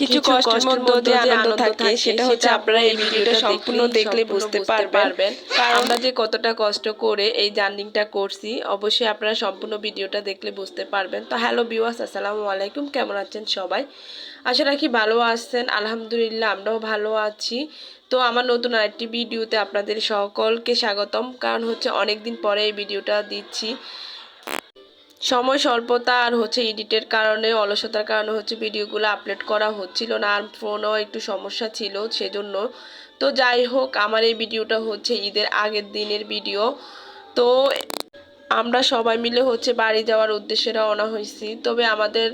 কিছু কষ্টের মধ্যে আনন্দ থাকে সেটা হচ্ছে আপনারা এই ভিডিওটা সম্পূর্ণ দেখলে বুঝতে পারবেন। কারণ আমরা যে কতটা কষ্ট করে এই জার্নিংটা করছি অবশ্যই আপনারা সম্পূর্ণ ভিডিওটা দেখলে বুঝতে পারবেন। তো হ্যালো বিওয়াস আসসালামু আলাইকুম কেমন আছেন সবাই? আশা রাখি ভালো আছেন আলহামদুলিল্লাহ আমরাও ভালো আছি। তো আমার নতুন আরেকটি ভিডিওতে আপনাদের সকলকে স্বাগতম। কারণ হচ্ছে অনেক দিন পরে এই ভিডিওটা দিচ্ছি। সময় স্বল্পতা আর হচ্ছে এডিটের কারণে, অলসতার কারণে হচ্ছে ভিডিওগুলো আপলোড করা হচ্ছিল না, আর ফোনও একটু সমস্যা ছিল সেজন্য। তো যাই হোক, আমার এই ভিডিওটা হচ্ছে ঈদের আগের দিনের ভিডিও। তো আমরা সবাই মিলে হচ্ছে বাড়ি যাওয়ার উদ্দেশ্যে রওনা হয়েছি। তবে আমাদের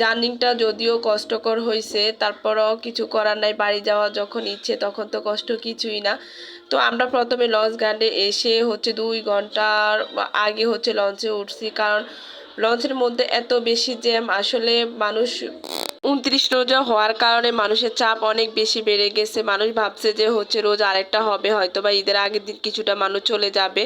জার্নিংটা যদিও কষ্টকর হয়েছে, তারপরও কিছু করার নাই, বাড়ি যাওয়া যখন ইচ্ছে, তখন তো কষ্ট কিছুই না। তো আমরা প্রথমে লঞ্চ গার্ডে এসে হচ্ছে দুই ঘণ্টার আগে হচ্ছে লঞ্চে উঠছি, কারণ লঞ্চের মধ্যে এত বেশি জ্যাম, আসলে মানুষ উনত্রিশ রোজা হওয়ার কারণে মানুষের চাপ অনেক বেশি বেড়ে গেছে। মানুষ ভাবছে যে হচ্ছে রোজ আরেকটা হবে হয়তো বা ঈদের আগের দিন কিছুটা মানুষ চলে যাবে।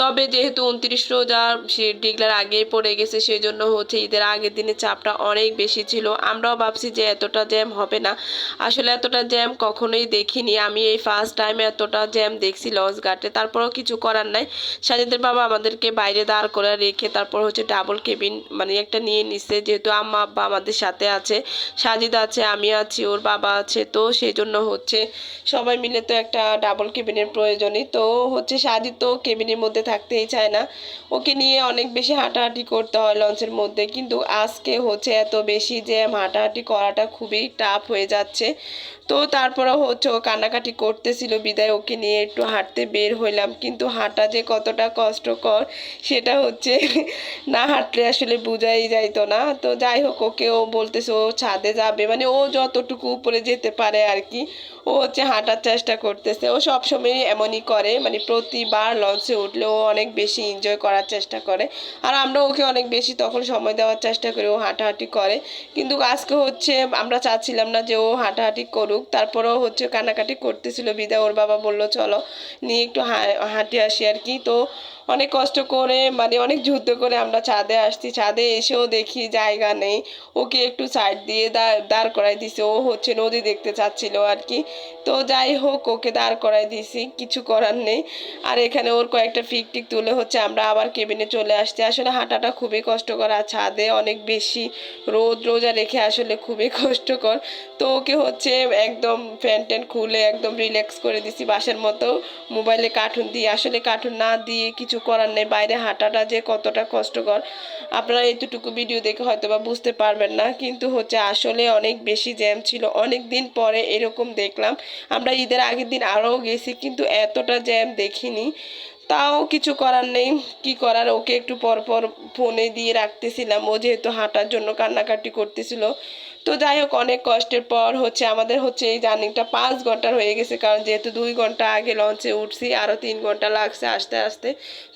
তবে যেহেতু উনত্রিশ রোজা সে ডিগলার আগেই পড়ে গেছে সেই জন্য হচ্ছে ঈদের আগের দিনে চাপটা অনেক বেশি ছিল। আমরাও ভাবছি যে এতটা জ্যাম হবে না। আসলে এতটা জ্যাম কখনোই দেখিনি। আমি এই ফার্স্ট টাইম এতটা জ্যাম দেখছি লঞ্চ ঘাটে, তারপরেও কিছু করার নাই। সাজিদের বাবা আমাদেরকে বাইরে দাঁড় করে রেখে তারপর হচ্ছে ডাবল কেবিন মানে একটা নিয়ে নিচ্ছে যেহেতু আম্মা আব্বা আমাদের সাথে আছে। সাজিদ আছে, আমি আছি, ওর বাবা আছে, তো সেই জন্য হচ্ছে সবাই মিলে তো একটা ডাবল কেবিনের প্রয়োজনই। তো হচ্ছে সাজিদ তো কেবিনের মধ্যে থাকতেই চায় না। ওকে নিয়ে অনেক বেশি হাঁটাহাঁটি করতে হয় লঞ্চের মধ্যে, কিন্তু আজকে হচ্ছে এত বেশি যে হাঁটাহাঁটি করাটা খুবই টাফ হয়ে যাচ্ছে। তো তারপরে হচ্ছে ও কান্নাকাটি করতেছিল, বিদায় ওকে নিয়ে একটু হাঁটতে বের হইলাম। কিন্তু হাঁটা যে কতটা কষ্টকর, সেটা হচ্ছে না হাঁটলে আসলে বোঝাই যাইতো না। তো যাই হোক, ওকে ও বলতেছে ও ছাদে যাবে। মানে ও যতটুকু উপরে যেতে পারে আর কি, ও হচ্ছে হাঁটার চেষ্টা করতেছে। ও সবসময় এমনই করে মানে প্রতিবার লঞ্চে উঠলে ও অনেক বেশি এনজয় করার চেষ্টা করে। আর আমরা ওকে অনেক বেশি তখন সময় দেওয়ার চেষ্টা করি, ও হাঁটাহাঁটি করে। কিন্তু আজকে হচ্ছে আমরা চাচ্ছিলাম না যে ও হাঁটাহাঁটি করুক। তারপরেও হচ্ছে কানাকাটি করতেছিল বিদা। ওর বাবা বলল, চলো, নিয়ে একটু হাঁটে আসি আর কি। তো অনেক কষ্ট করে মানে অনেক যুদ্ধ করে আমরা ছাদে আসছি। ছাদে এসেও দেখি জায়গা নেই। ওকে একটু সাইড দিয়ে দাঁড় করাই দিছে। ও হচ্ছে নদী দেখতে চাচ্ছিল আর কি। তো যাই হোক, ওকে দাঁড় করাই দিছি। কিছু করার নেই। আর এখানে ওর কয়েকটা ফিক টিক তুলে হচ্ছে আমরা আবার কেবিনে চলে আসছি। আসলে হাঁটাটা খুবই কষ্টকর আর ছাদে অনেক বেশি রোদ, রোজা রেখে আসলে খুবই কষ্টকর। তো ওকে হচ্ছে একদম ফ্যান ট্যান খুলে একদম রিল্যাক্স করে দিছি, বাসের মতো মোবাইলে কার্টুন দিয়ে। আসলে কার্টুন না দিয়ে কিছু করার নেই, বাইরে হাঁটাটা যে কতটা কষ্টকর। আপনারা এতটুকু ভিডিও দেখে হয়তো বা বুঝতে পারবেন না, কিন্তু হচ্ছে আসলে অনেক বেশি জ্যাম ছিল। অনেক দিন পরে এরকম দেখলাম। আমরা ঈদের আগের দিন আরও গেছি, কিন্তু এতটা জ্যাম দেখিনি। তাও কিছু করার নেই, কি করার? ওকে একটু পর পর ফোনে দিয়ে রাখতেছিলাম। ও যেহেতু হাঁটার জন্য কান্নাকাটি করতেছিল তো যাই হোক, অনেক কষ্টের পর হচ্ছে আমাদের হচ্ছে এই জার্নিটা পাঁচ ঘণ্টার হয়ে গেছে, কারণ যেহেতু দুই ঘণ্টা আগে লঞ্চে উঠছি আরও তিন ঘণ্টা লাগছে আসতে আসতে।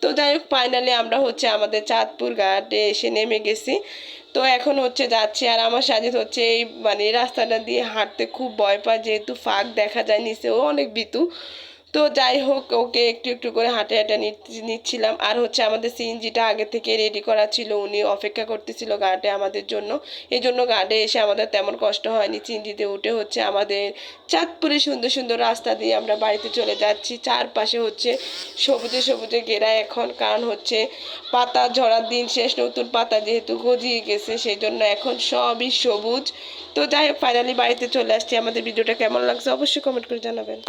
তো যাই হোক ফাইনালি আমরা হচ্ছে আমাদের চাঁদপুর ঘাটে এসে নেমে গেছি। তো এখন হচ্ছে যাচ্ছি, আর আমার সাজিদ হচ্ছে এই মানে রাস্তাটা দিয়ে হাঁটতে খুব ভয় পায়, যেহেতু ফাঁক দেখা যায় নিচেও অনেক বিতু তো যাই হোক, ওকে একটু একটু করে হাঁটে হাঁটে নিচ্ছিলাম। আর হচ্ছে আমাদের সিএনজিটা আগে থেকে রেডি করা ছিল, উনি অপেক্ষা করতেছিল গার্ডে আমাদের জন্য। এই জন্য গার্ডে এসে আমাদের তেমন কষ্ট হয়নি। সিএনজিতে উঠে হচ্ছে আমাদের চাঁদপুরে সুন্দর সুন্দর রাস্তা দিয়ে আমরা বাড়িতে চলে যাচ্ছি। চারপাশে হচ্ছে সবুজে সবুজে ঘেরা এখন। কারণ হচ্ছে পাতা ঝরার দিন শেষ, নতুন পাতা যেহেতু গজিয়ে গেছে সেই জন্য এখন সবই সবুজ। তো যাই হোক ফাইনালি বাড়িতে চলে আসছি। আমাদের ভিডিওটা কেমন লাগছে অবশ্যই কমেন্ট করে জানাবেন।